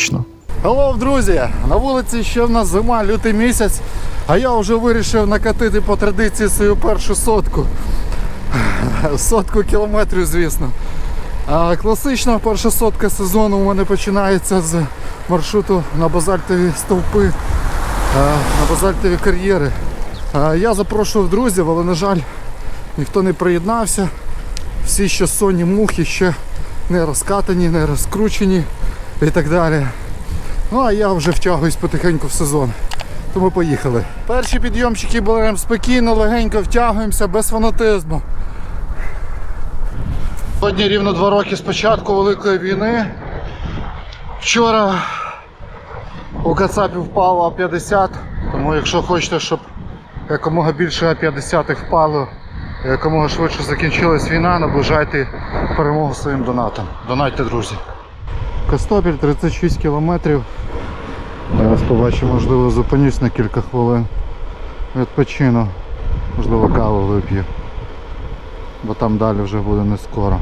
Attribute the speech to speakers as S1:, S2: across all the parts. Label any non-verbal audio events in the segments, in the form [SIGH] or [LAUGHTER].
S1: класично.
S2: Hello, друзі! На вулиці ще в нас зима, лютий місяць, а я вже вирішив накатити по традиції свою першу сотку. Сотку кілометрів, звісно. А класична перша сотка сезону у мене починається з маршруту на базальтові стовпи, на базальтові кар'єри. Я запрошував друзів, але, на жаль, ніхто не приєднався. Всі ще сонні мухи ще не розкатані, не розкручені і так далі. Ну а я вже втягуюсь потихеньку в сезон. Тому поїхали. Перші підйомчики беремо спокійно, легенько втягуємося, без фанатизму. Сьогодні рівно два роки з початку Великої війни. Вчора у Кацапі впало А-50, тому якщо хочете, щоб якомога більше А-50 впало, якомога швидше закінчилась війна, наближайте перемогу своїм донатом. Донатьте, друзі. Костопіль 36 кілометрів. Зараз побачу, можливо, зупинюсь на кілька хвилин. Відпочину. Можливо, каву вип'ю. Бо там далі вже буде не скоро.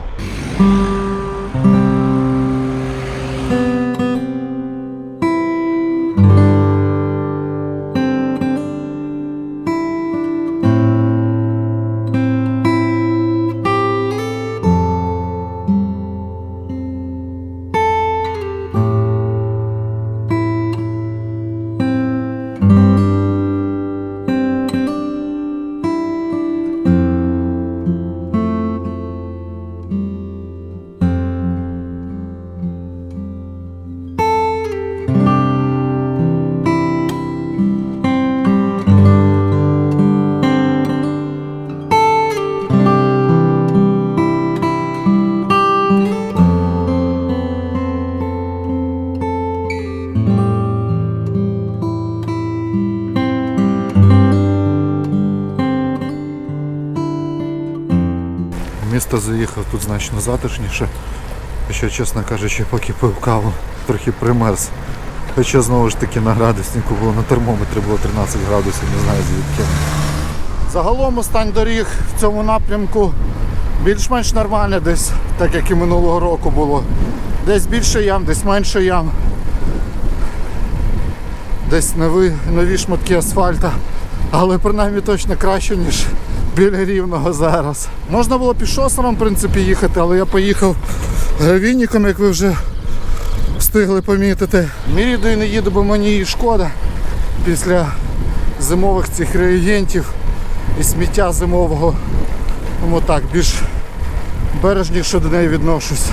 S2: Заїхав тут значно затишніше. Хоча, чесно кажучи, поки пив каву, трохи примерз. Хоча знову ж таки на градуснику було на термометрі було 13 градусів, не знаю звідки. Загалом стан доріг в цьому напрямку більш-менш нормальне десь, так як і минулого року було. Десь більше ям, десь менше ям. Десь нові, нові шматки асфальта, але принаймні точно краще, ніж біля рівного зараз. Можна було пішосером, в принципі, їхати, але я поїхав гравійником, як ви вже встигли помітити. Мірідою не їду, бо мені її шкода після зимових цих реагентів і сміття зимового. Тому так, більш бережніше до неї відношусь.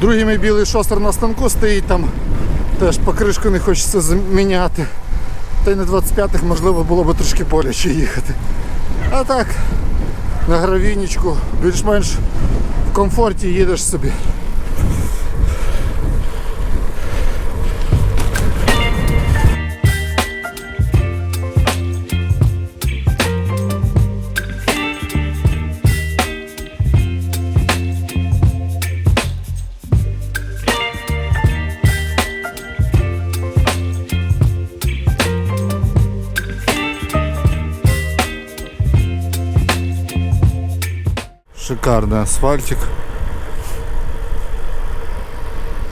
S2: Другий мій білий шостер на станку стоїть там. Теж покришку не хочеться заміняти. Та й на 25-х можливо було б трошки боляче їхати. А так, на гравійничку більш-менш в комфорті їдеш собі. Шикарний асфальтик.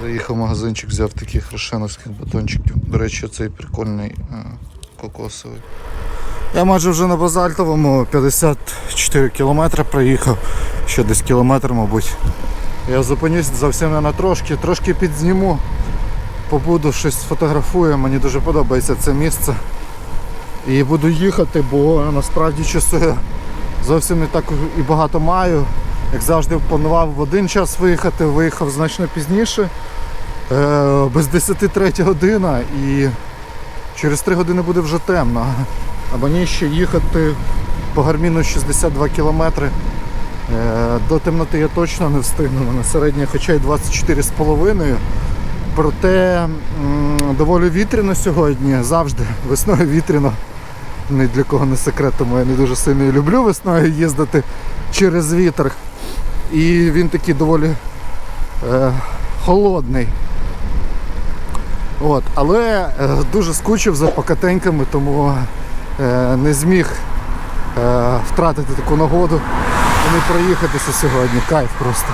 S2: Заїхав в магазинчик, взяв таких рошеновських батончиків. До речі, цей прикольний е, кокосовий. Я майже вже на базальтовому 54 кілометри проїхав, ще десь кілометр, мабуть. Я зупинюсь зовсім не на трошки, трошки підзніму, побуду щось сфотографую, мені дуже подобається це місце. І буду їхати, бо насправді часу я зовсім не так і багато маю. Як завжди планував в один час виїхати, виїхав значно пізніше. Е, без 10 година і через 3 години буде вже темно. А мені ще їхати по гарміну 62 кілометри. Е, До темноти я точно не встигну. Мене середня хоча й 24,5. Проте доволі вітряно сьогодні, завжди весною вітряно. Ні для кого не секрет, тому я не дуже сильно люблю весною їздити через вітер. І він такий доволі е, холодний. От, але е, дуже скучив за покатеньками, тому е, не зміг е, втратити таку нагоду і не проїхатися сьогодні. Кайф просто.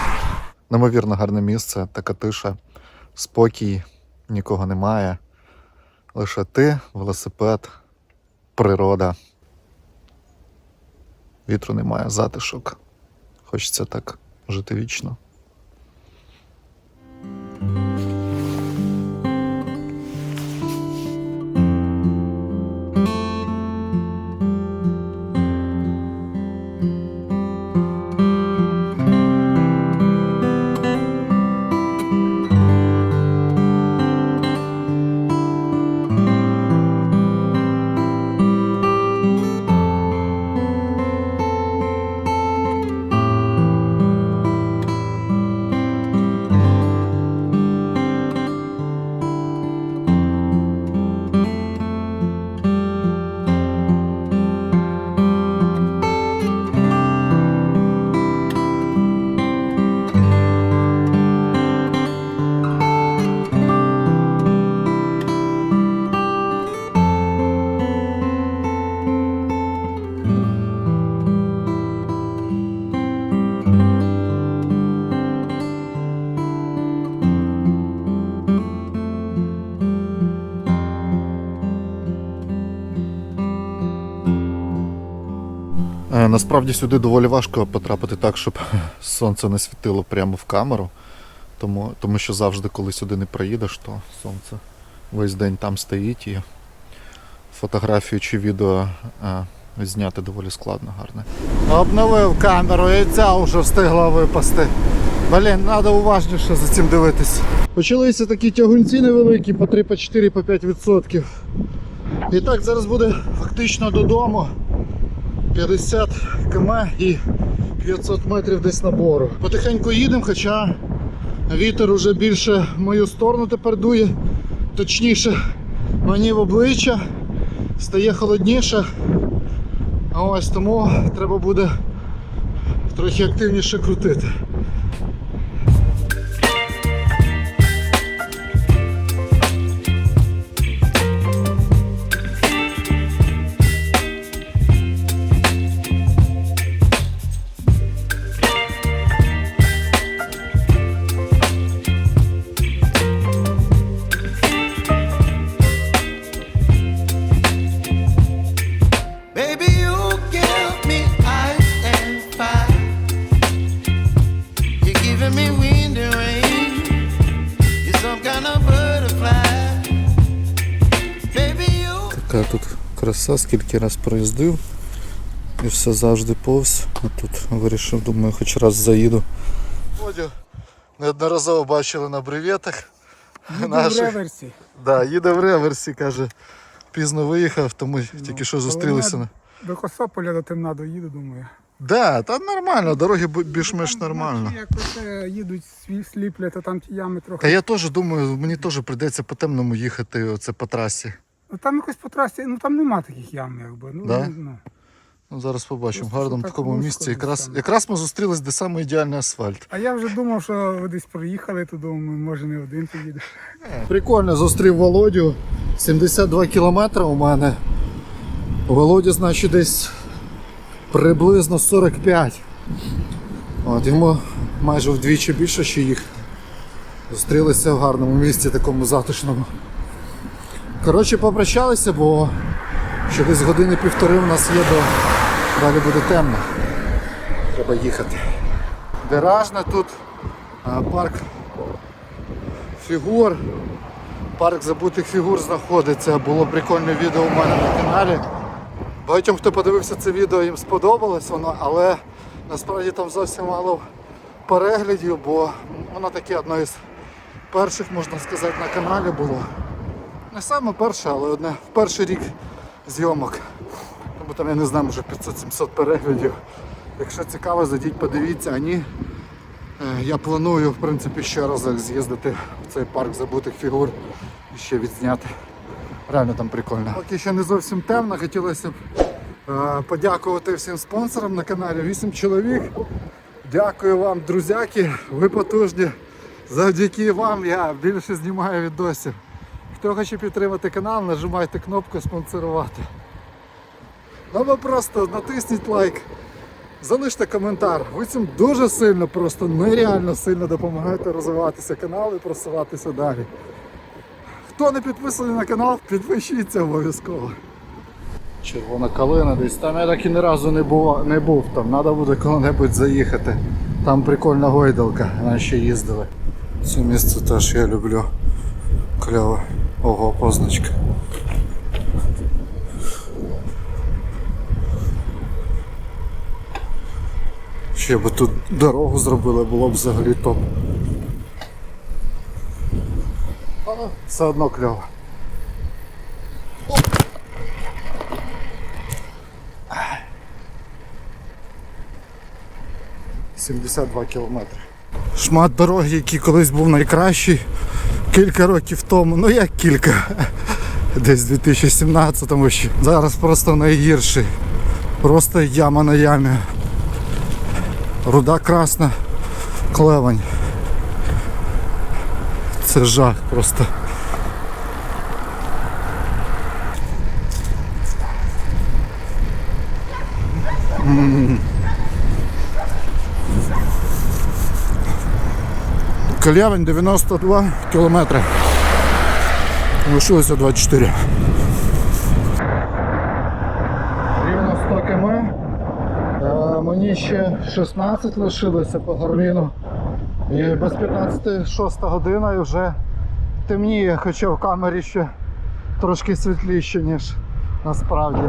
S2: Неймовірно гарне місце, така тиша, спокій, нікого немає. Лише ти, велосипед, природа. Вітру немає, затишок. Хочеться так жити вічно. Насправді сюди доволі важко потрапити так, щоб [LAUGHS] сонце не світило прямо в камеру. Тому, тому що завжди, коли сюди не проїдеш, то сонце весь день там стоїть і фотографію чи відео е, зняти доволі складно, гарне. Обновив камеру і ця вже встигла випасти. Блін, треба уважніше за цим дивитись. Почалися такі тягунці невеликі, по 3, по 4, по 5 відсотків. І так зараз буде фактично додому. 50 км і 500 метрів десь набору. Потихеньку їдемо, хоча вітер уже більше в мою сторону тепер дує, точніше мені в обличчя, стає холодніше. Ось тому треба буде трохи активніше крутити. Така тут краса, скільки раз проїздив і все завжди повз. А тут вирішив, думаю, хоч раз заїду. Водю неодноразово бачили на бреветах.
S3: Їду
S2: Наших.
S3: в реверсі.
S2: Да, їде в реверсі, каже. Пізно виїхав, тому тільки що зустрілися.
S3: До Косополя до Темна доїду, думаю.
S2: Да, та нормально, дороги більш-менш нормально.
S3: Як оце їдуть сліплять, то там ті ями трохи.
S2: Та я теж думаю, мені теж прийдеться по темному їхати оце по трасі.
S3: Ну там якось по трасі, ну там нема таких ям, якби. Ну,
S2: Да?
S3: ну,
S2: Ну, зараз побачимо. В
S3: Просто
S2: гарному
S3: так
S2: такому місці.
S3: десь
S2: Якраз,
S3: там.
S2: якраз ми зустрілись, де саме ідеальний асфальт.
S3: А я вже думав, що ви десь проїхали, то думаю, може не один поїде.
S2: Прикольно, зустрів Володю. 72 кілометри у мене. У Володі, значить, десь приблизно 45. От, йому майже вдвічі більше, ще їх. Зустрілися в гарному місці, такому затишному. Коротше, попрощалися, бо ще десь години півтори у нас є до. Далі буде темно. Треба їхати. Деражне тут парк фігур. Парк забутих фігур знаходиться. Було прикольне відео у мене на каналі. Багатьом, хто подивився це відео, їм сподобалось воно, але насправді там зовсім мало переглядів, бо воно таке одно із перших, можна сказати, на каналі було. Не саме перше, але одне в перший рік зйомок. Тому там я не знаю, може 500-700 переглядів. Якщо цікаво, зайдіть, подивіться, а ні. Е, Я планую в принципі ще раз з'їздити в цей парк забутих фігур і ще відзняти. Реально там прикольно. Поки ще не зовсім темно, хотілося б е, подякувати всім спонсорам на каналі. 8 чоловік. Дякую вам, друзяки, ви потужні. Завдяки вам я більше знімаю відосів. Хто хоче підтримати канал, нажимайте кнопку спонсорувати. Або просто натисніть лайк залиште коментар. Ви цим дуже сильно, просто нереально сильно допомагаєте розвиватися каналу і просуватися далі. Хто не підписаний на канал, підпишіться обов'язково. Червона калина десь там я так і ні разу не був, не був там. Треба буде коли-небудь заїхати. Там прикольна гойдалка, на ще їздили. Це місце теж я люблю. Кльово. Ого, позначка. Ще би тут дорогу зробили, було б взагалі топ. Все одно кльово. 72 кілометри. Шмат дороги, який колись був найкращий кілька років тому. Ну як кілька? [LAUGHS] Десь в 2017-му ще. Зараз просто найгірший. Просто яма на ямі. Руда красна, клевань. Це жах просто. Калявин 92 кілометри. Лишилося 24. Рівно 100 км. Е, Мені ще 16 лишилося по гарміну. І без 15 6 година і вже темніє, хоча в камері ще трошки світліше, ніж насправді.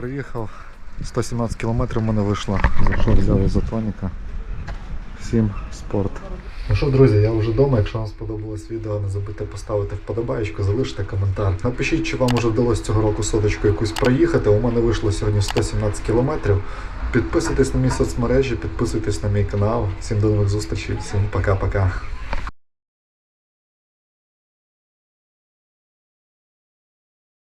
S2: Приїхав. 117 кілометрів в мене вийшло. Зайшов взяв ізотоніка. Всім спорт. Ну що, друзі, я вже вдома. Якщо вам сподобалось відео, не забудьте поставити вподобайку, залиште коментар. Напишіть, чи вам уже вдалося цього року соточку якусь проїхати. У мене вийшло сьогодні 117 кілометрів. Підписуйтесь на мої соцмережі, підписуйтесь на мій канал. Всім до нових зустрічей, всім пока-пока.